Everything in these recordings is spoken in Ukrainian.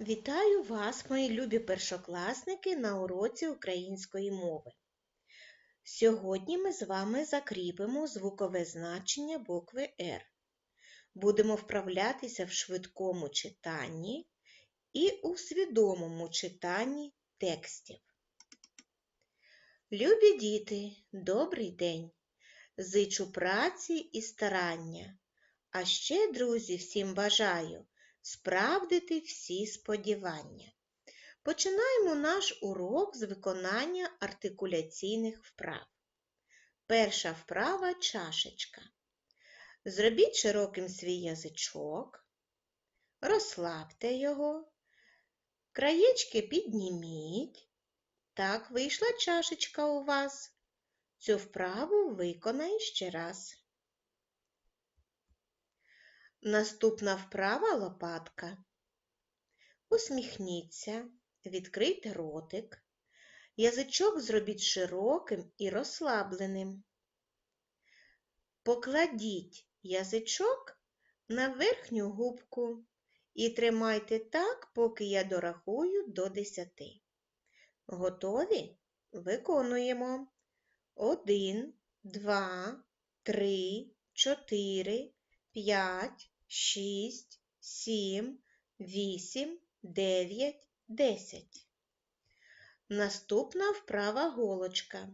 Вітаю вас, мої любі першокласники, на уроці української мови. Сьогодні ми з вами закріпимо звукове значення букви Р. Будемо вправлятися в швидкому читанні і у свідомому читанні текстів. Любі діти, добрий день! Зичу праці і старання. А ще, друзі, всім бажаю справдити всі сподівання. Починаємо наш урок з виконання артикуляційних вправ. Перша вправа чашечка. Зробіть широким свій язичок, розслабте його, краєчки підніміть. Так вийшла чашечка у вас. Цю вправу виконай ще раз. Наступна вправа лопатка. Усміхніться, відкрийте ротик. Язичок зробіть широким і розслабленим. Покладіть язичок на верхню губку і тримайте так, поки я дорахую до десяти. Готові? Виконуємо. Один, два, три, чотири, п'ять, шість, сім, вісім, дев'ять, десять. Наступна вправа голочка.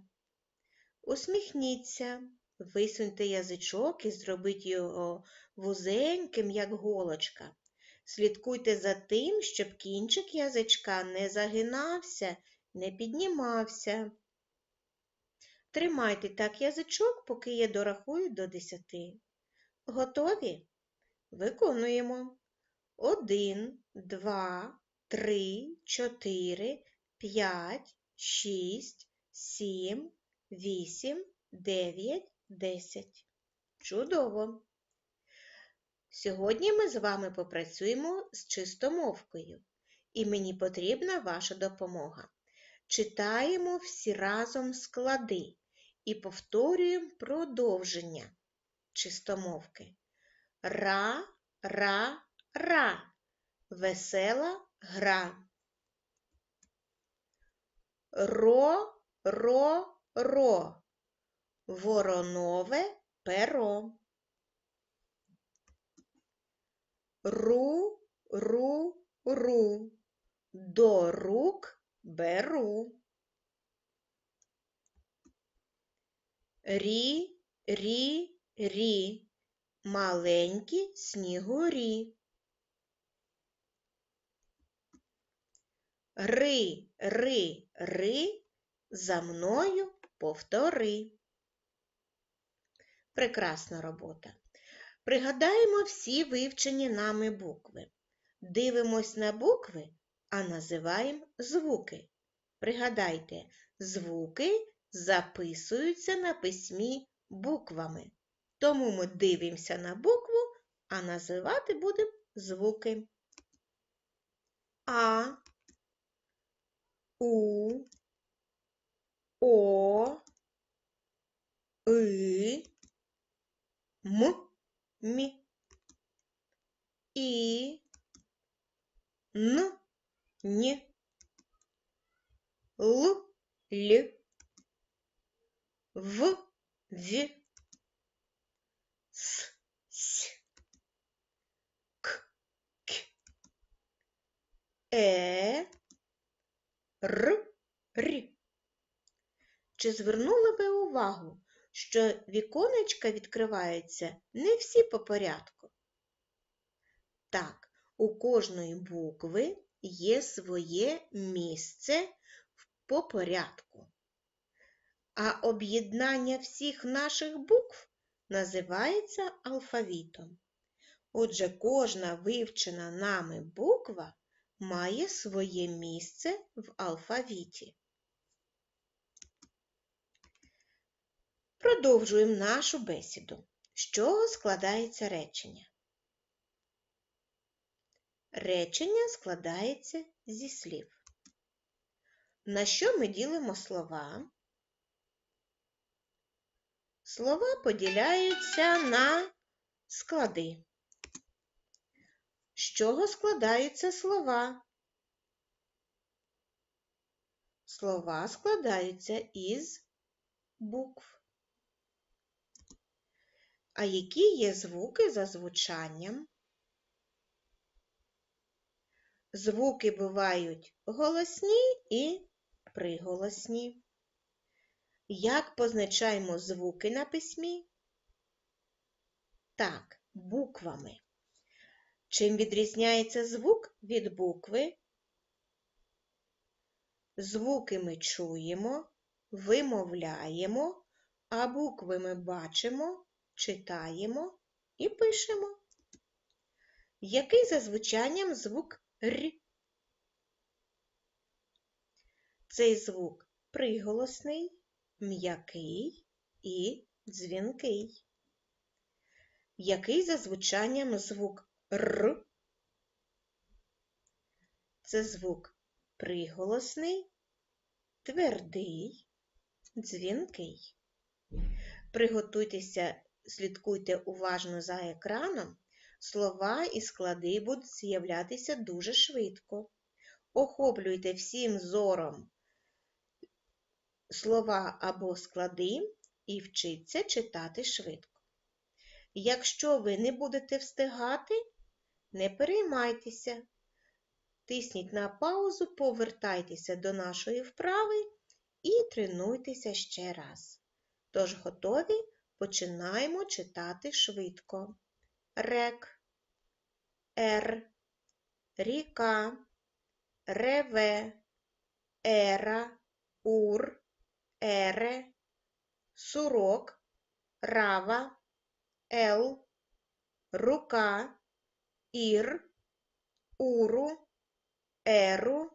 Усміхніться, висуньте язичок і зробіть його вузеньким, як голочка. Слідкуйте за тим, щоб кінчик язичка не загинався, не піднімався. Тримайте так язичок, поки я дорахую до десяти. Готові? Виконуємо. Один, два, три, чотири, п'ять, шість, сім, вісім, дев'ять, десять. Чудово! Сьогодні ми з вами попрацюємо з чистомовкою, і мені потрібна ваша допомога. Читаємо всі разом склади і повторюємо продовження чистомовки. Ра, ра, ра. Весела гра. Ро, ро, ро. Воронове перо. Ру, ру, ру. До рук беру. Рі, рі, рі. Маленькі снігурі. Ри, ри, ри, за мною повтори. Прекрасна робота. Пригадаємо всі вивчені нами букви. Дивимось на букви, а називаємо звуки. Пригадайте, звуки записуються на письмі буквами. Тому ми дивимося на букву, а називати будемо звуки. А, У, О, И, М, Мі, І, Н, Н, Л, Л, В, В, С, К, К, Е, Р, Р. Чи звернули ви увагу, що віконечка відкриваються не всі по порядку? Так, у кожної букви є своє місце по порядку. А об'єднання всіх наших букв називається алфавітом. Отже, кожна вивчена нами буква має своє місце в алфавіті. Продовжуємо нашу бесіду. З чого складається речення? Речення складається зі слів. На що ми ділимо слова? Слова поділяються на склади. З чого складаються слова? Слова складаються із букв. А які є звуки за звучанням? Звуки бувають голосні і приголосні. Як позначаємо звуки на письмі? Так, буквами. Чим відрізняється звук від букви? Звуки ми чуємо, вимовляємо, а букви ми бачимо, читаємо і пишемо. Який за звучанням звук Р? Цей звук приголосний, м'який і дзвінкий. Який за звучанням звук Р? Це звук приголосний, твердий, дзвінкий. Приготуйтеся, слідкуйте уважно за екраном. Слова і склади будуть з'являтися дуже швидко. Охоплюйте всім зором слова або склади і вчіться читати швидко. Якщо ви не будете встигати, не переймайтеся. Тисніть на паузу, повертайтеся до нашої вправи і тренуйтеся ще раз. Тож готові? Починаємо читати швидко. Рек, Р, ріка, реве, ера, ур, ере, сурок, рава, ел, рука, ір, уру, еру,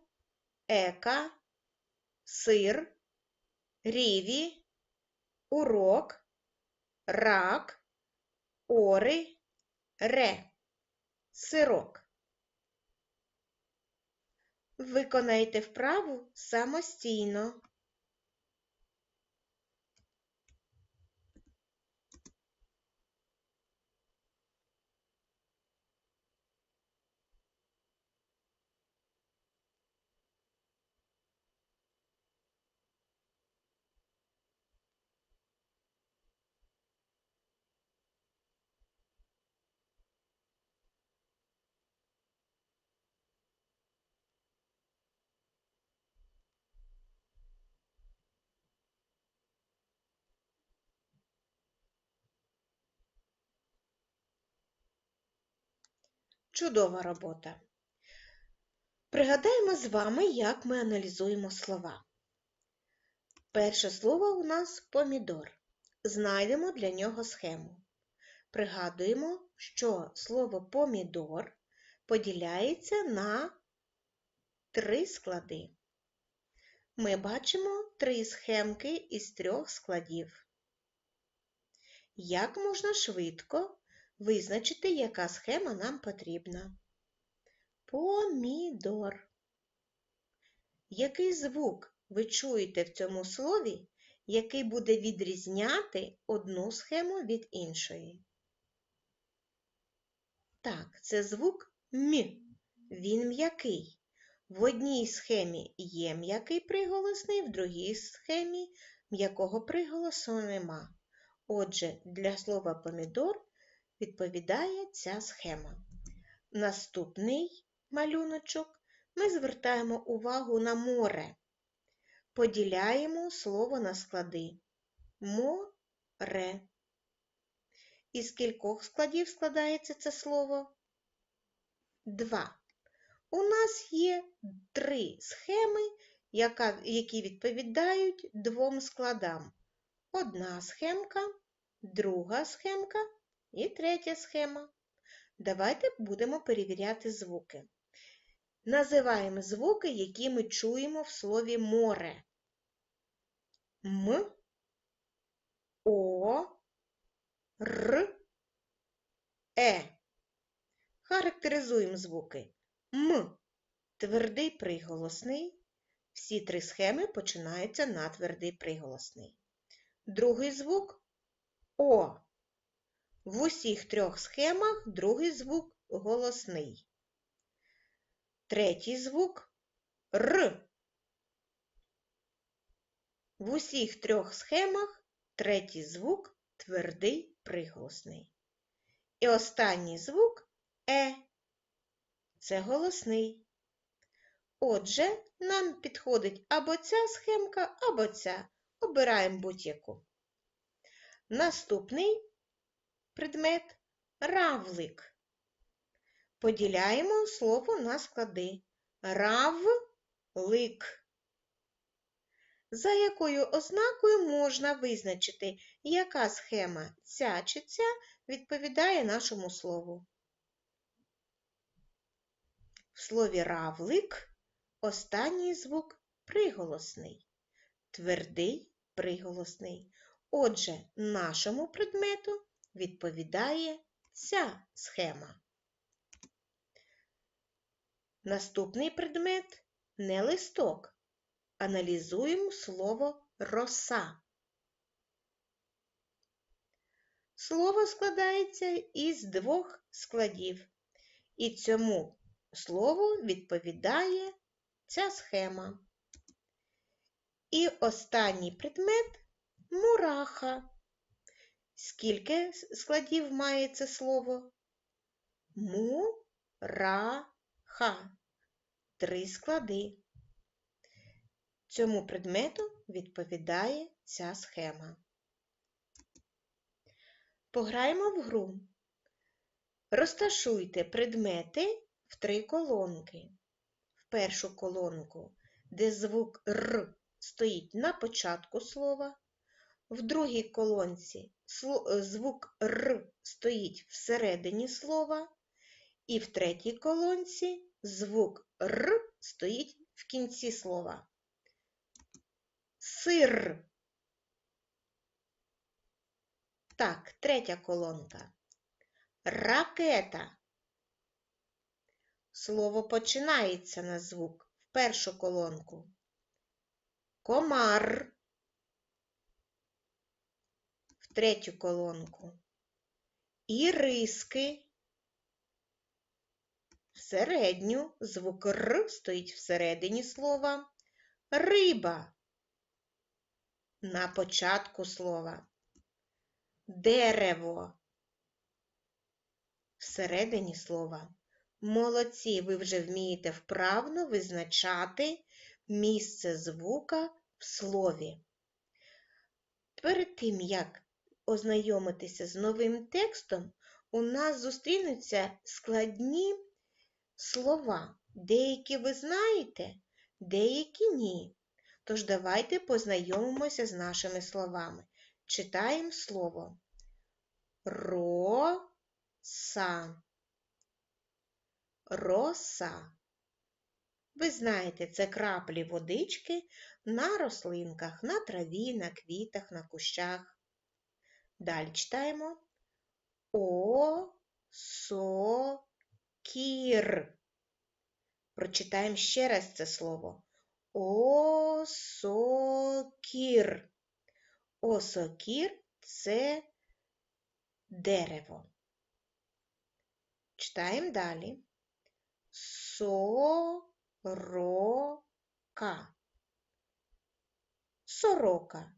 ека, сир, ріві, урок, рак, ори, ре, сирок. Виконайте вправу самостійно. Чудова робота. Пригадаємо з вами, як ми аналізуємо слова. Перше слово у нас помідор. Знайдемо для нього схему. Пригадуємо, що слово помідор поділяється на три склади. Ми бачимо три схемки із трьох складів. Як можна швидко визначити, яка схема нам потрібна? Помідор. Який звук ви чуєте в цьому слові, який буде відрізняти одну схему від іншої? Так, це звук М. Він м'який. В одній схемі є м'який приголосний, в другій схемі м'якого приголосу нема. Отже, для слова помідор відповідає ця схема. Наступний малюночок ми звертаємо увагу на море. Поділяємо слово на склади. Море. Із кількох складів складається це слово? Два. У нас є три схеми, які відповідають двом складам. Одна схемка, друга схемка і третя схема. Давайте будемо перевіряти звуки. Називаємо звуки, які ми чуємо в слові море. М, О, Р, Е. Характеризуємо звуки. М твердий приголосний. Всі три схеми починаються на твердий приголосний. Другий звук О. В усіх трьох схемах другий звук голосний. Третій звук Р. В усіх трьох схемах третій звук твердий приголосний. І останній звук е. Це голосний. Отже, нам підходить або ця схемка, або ця. Обираємо будь-яку. Наступний предмет равлик. Поділяємо слово на склади. Равлик. За якою ознакою можна визначити, яка схема ця чи ця відповідає нашому слову. В слові равлик останній звук приголосний, твердий приголосний. Отже, нашому предмету відповідає ця схема. Наступний предмет не листок. Аналізуємо слово роса. Слово складається із двох складів, і цьому слову відповідає ця схема. І останній предмет мураха. Скільки складів має це слово? Му-ра-ха. Три склади. Цьому предмету відповідає ця схема. Пограємо в гру. Розташуйте предмети в три колонки. В першу колонку, де звук Р стоїть на початку слова, в другій колонці звук Р стоїть всередині слова, і в третій колонці звук Р стоїть в кінці слова. Сир. Так, третя колонка. Ракета. Слово починається на звук в першу колонку. Комар. В третю колонку. Іриски. В середню звук Р стоїть всередині слова. Риба. На початку слова. Дерево. Всередині слова. Молодці, ви вже вмієте вправно визначати місце звука в слові. Перед тим, як ознайомитися з новим текстом, у нас зустрінуться складні слова. Деякі ви знаєте, деякі ні. Тож давайте познайомимося з нашими словами. Читаємо слово роса. Роса. Ви знаєте, це краплі водички на рослинках, на траві, на квітах, на кущах. Далі читаємо О-со-кір. Прочитаємо ще раз це слово. Осокір. Осокір це дерево. Читаємо далі. Сорока. Сорока.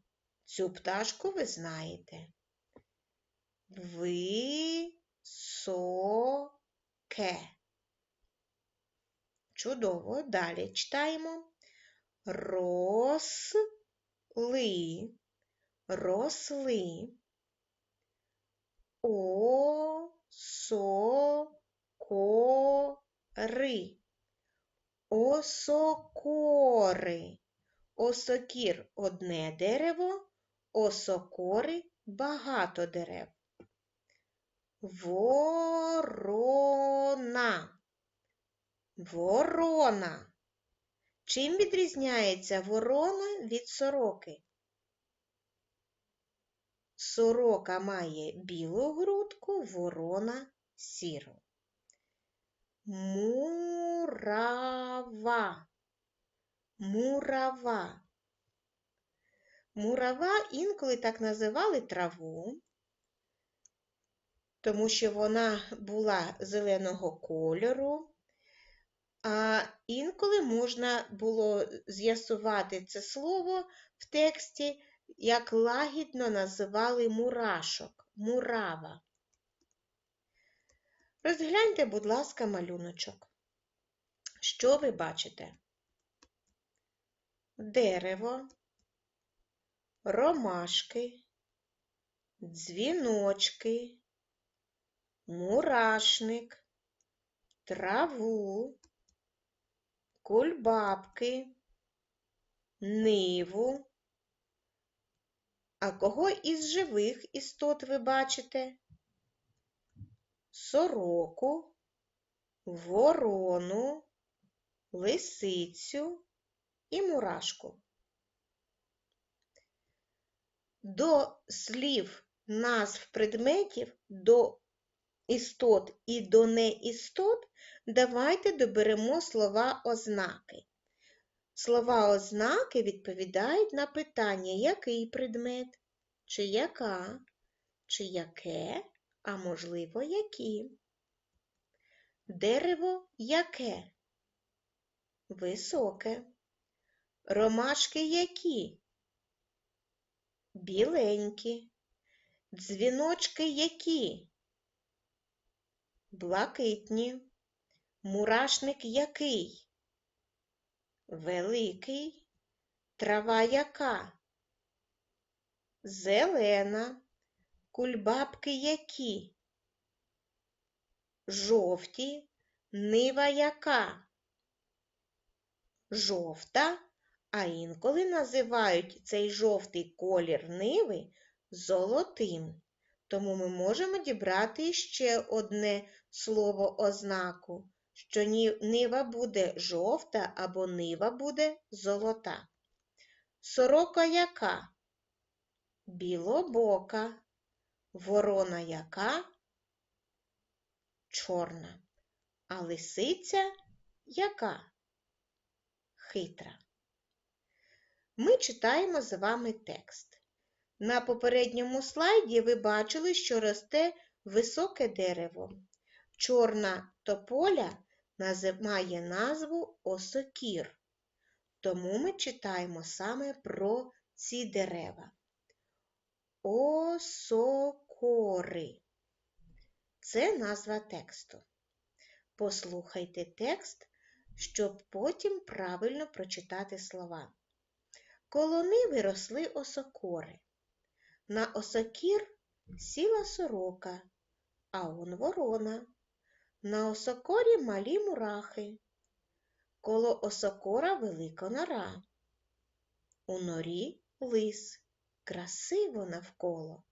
Цю пташку ви знаєте. Високе. Чудово. Далі читаємо. Росли. Росли. Осокори. Осокори. Осокір одне дерево, осокори багато дерев. Ворона. Ворона. Чим відрізняється ворона від сороки? Сорока має білу грудку, ворона сіру. Мурава. Мурава. Мурава інколи так називали траву, тому що вона була зеленого кольору, А інколи можна було з'ясувати це слово в тексті, як лагідно називали мурашок, мурава. Розгляньте, будь ласка, малюночок. Що ви бачите? Дерево, ромашки, дзвіночки, мурашник, траву, кульбабки, ниву. А кого із живих істот ви бачите? Сороку, ворону, лисицю і мурашку. До слів назв предметів, до істот і до неістот давайте доберемо слова ознаки. Слова ознаки відповідають на питання, який предмет, чи яка, чи яке, а можливо, які. Дерево яке? Високе. Ромашки які? Біленькі. Дзвіночки які? Блакитні. Мурашник який? Великий. Трава яка? Зелена. Кульбабки які? Жовті. Нива яка? Жовта, а інколи називають цей жовтий колір ниви золотим. Тому ми можемо дібрати ще одне слово ознаку, що нива буде жовта або нива буде золота. Сорока яка? Білобока, ворона яка? Чорна, а лисиця яка? Хитра. Ми читаємо з вами текст. На попередньому слайді ви бачили, що росте високе дерево. Чорна тополя має назву осокір. Тому ми читаємо саме про ці дерева. Осокори. Це назва тексту. Послухайте текст, щоб потім правильно прочитати слова. Коло ниви росли осокори. На осокір сіла сорока, а он ворона. На осокорі малі мурахи. Коло осокора велика нора. У норі лис. Красиво навколо.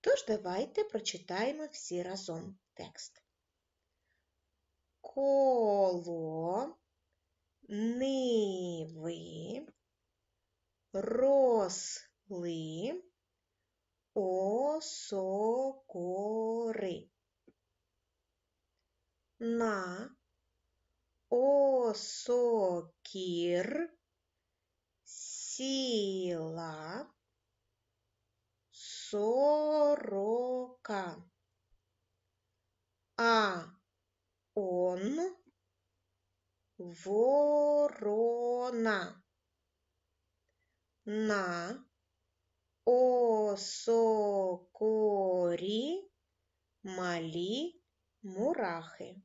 Тож давайте прочитаємо всі разом текст. Коло ниви росли осокори. На осокір сіла сорока. А он ворона. На осокорі малі мурахи.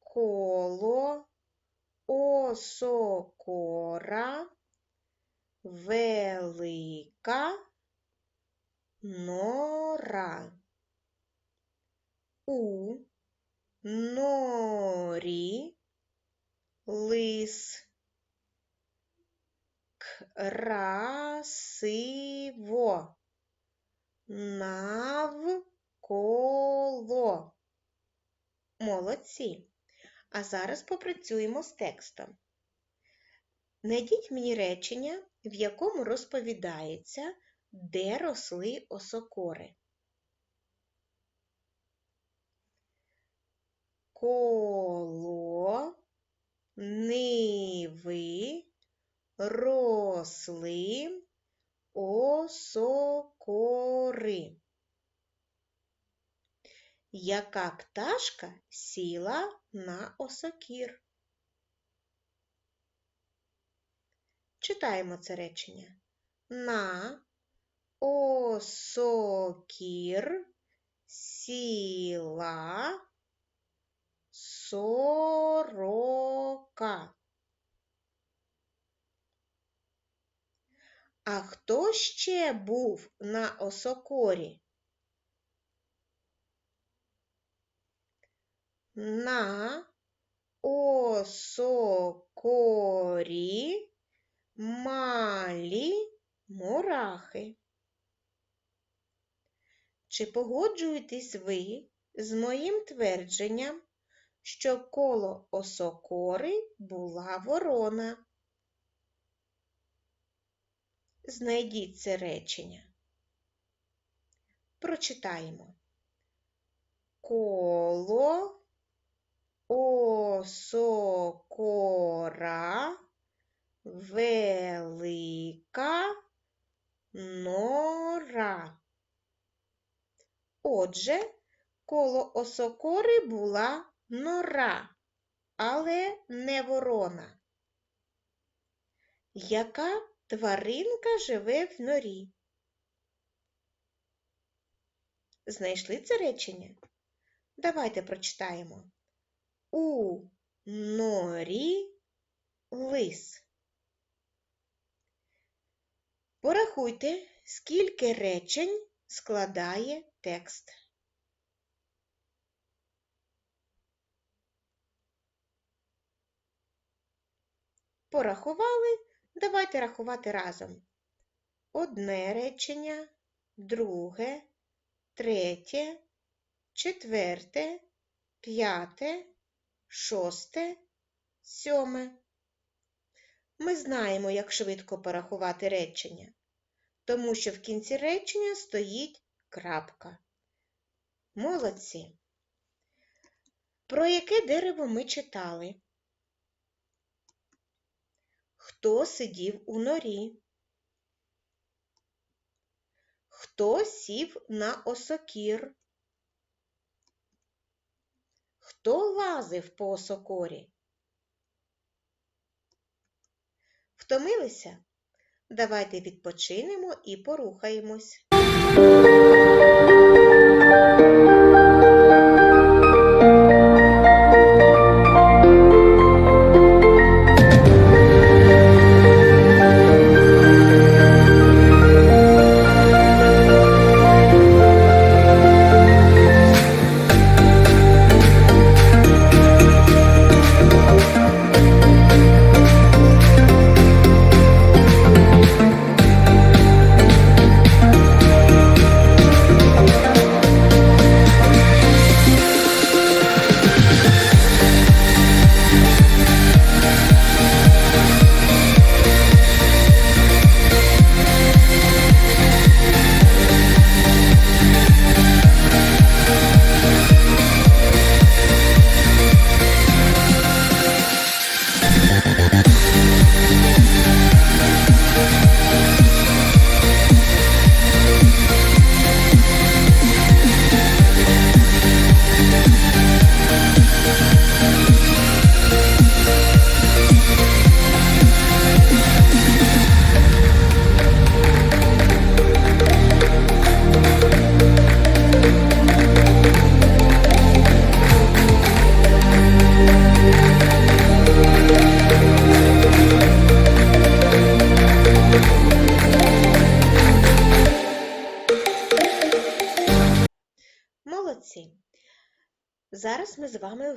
Коло осокора велика нора. У норі лис. Красиво навколо. Молодці. А зараз попрацюємо з текстом. Найдіть мені речення, в якому розповідається, де росли осокори. Коло ниви росли осокори. яка пташка сіла на осокір? Читаємо це речення. На осокір сіла сорока. А хто ще був на осокорі? На осокорі малі мурахи. Чи погоджуєтесь ви з моїм твердженням, що коло осокори була ворона? Знайдіть це речення. Прочитаємо. Коло осокора велика нора. Отже, коло осокори була нора, але не ворона. Яка тваринка живе в норі? Знайшли це речення? Давайте прочитаємо. У норі лис. Порахуйте, скільки речень складає текст. Порахували, давайте рахувати разом. Одне речення, друге, третє, четверте, п'яте, шосте, сьоме. Ми знаємо, як швидко порахувати речення, тому що в кінці речення стоїть крапка. Молодці. Про яке дерево ми читали? Хто сидів у норі? Хто сів на осокір? Хто лазив по осокорі? Втомилися? Давайте відпочинемо і порухаємось.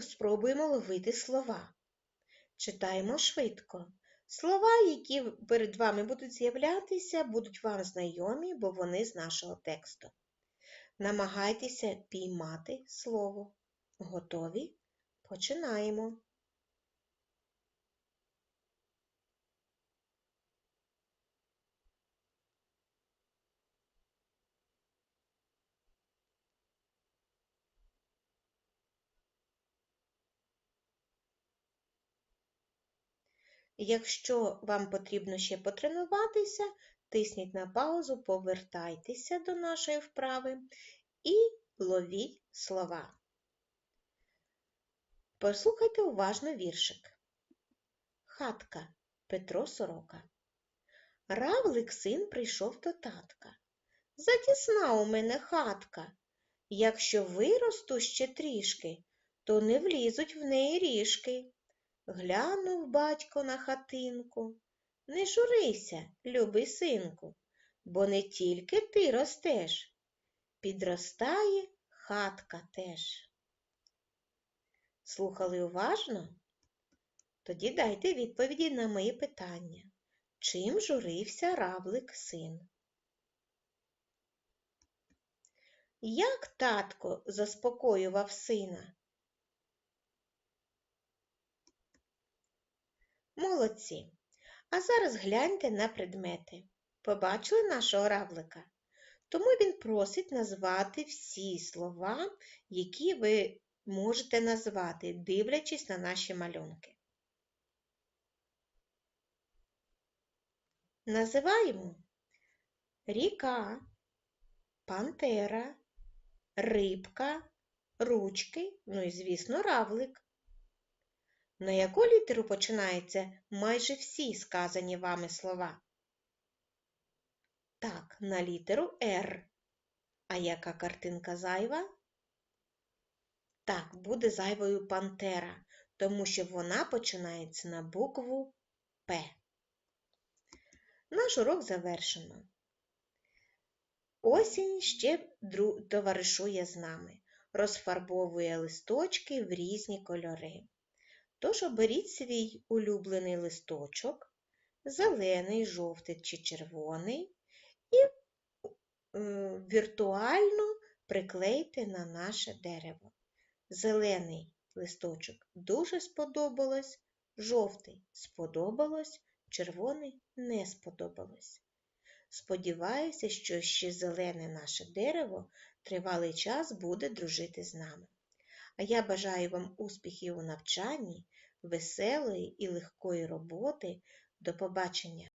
Спробуємо ловити слова. Читаємо швидко. Слова, які перед вами будуть з'являтися, будуть вам знайомі, бо вони з нашого тексту. Намагайтеся піймати слово. Готові? Починаємо. Якщо вам потрібно ще потренуватися, тисніть на паузу, повертайтеся до нашої вправи і ловіть слова. Послухайте уважно віршик. Хатка Петро Сорока. Равлик син прийшов до татка. Затісна у мене хатка. Якщо виросту ще трішки, то не влізуть в неї ріжки. Глянув батько на хатинку. Не журися, любий синку, бо не тільки ти ростеш, підростає хатка теж. Слухали уважно? Тоді дайте відповіді на мої питання. Чим журився равлик син? Як татко заспокоював сина? Молодці. А зараз гляньте на предмети. Побачили нашого равлика? Тому він просить назвати всі слова, які ви можете назвати, дивлячись на наші малюнки. Називаємо ріка, пантера, рибка, ручки, ну і, звісно, равлик. На яку літеру починаються майже всі сказані вами слова? Так, на літеру Р. А яка картинка зайва? Так, буде зайвою пантера, тому що вона починається на букву П. Наш урок завершено. Осінь ще товаришує з нами, розфарбовує листочки в різні кольори. Тож оберіть свій улюблений листочок, зелений, жовтий чи червоний, і е, віртуально приклейте на наше дерево. Зелений листочок дуже сподобалось, жовтий сподобалось, червоний не сподобалось. Сподіваюся, що ще зелене наше дерево тривалий час буде дружити з нами. А я бажаю вам успіхів у навчанні, веселої і легкої роботи. До побачення!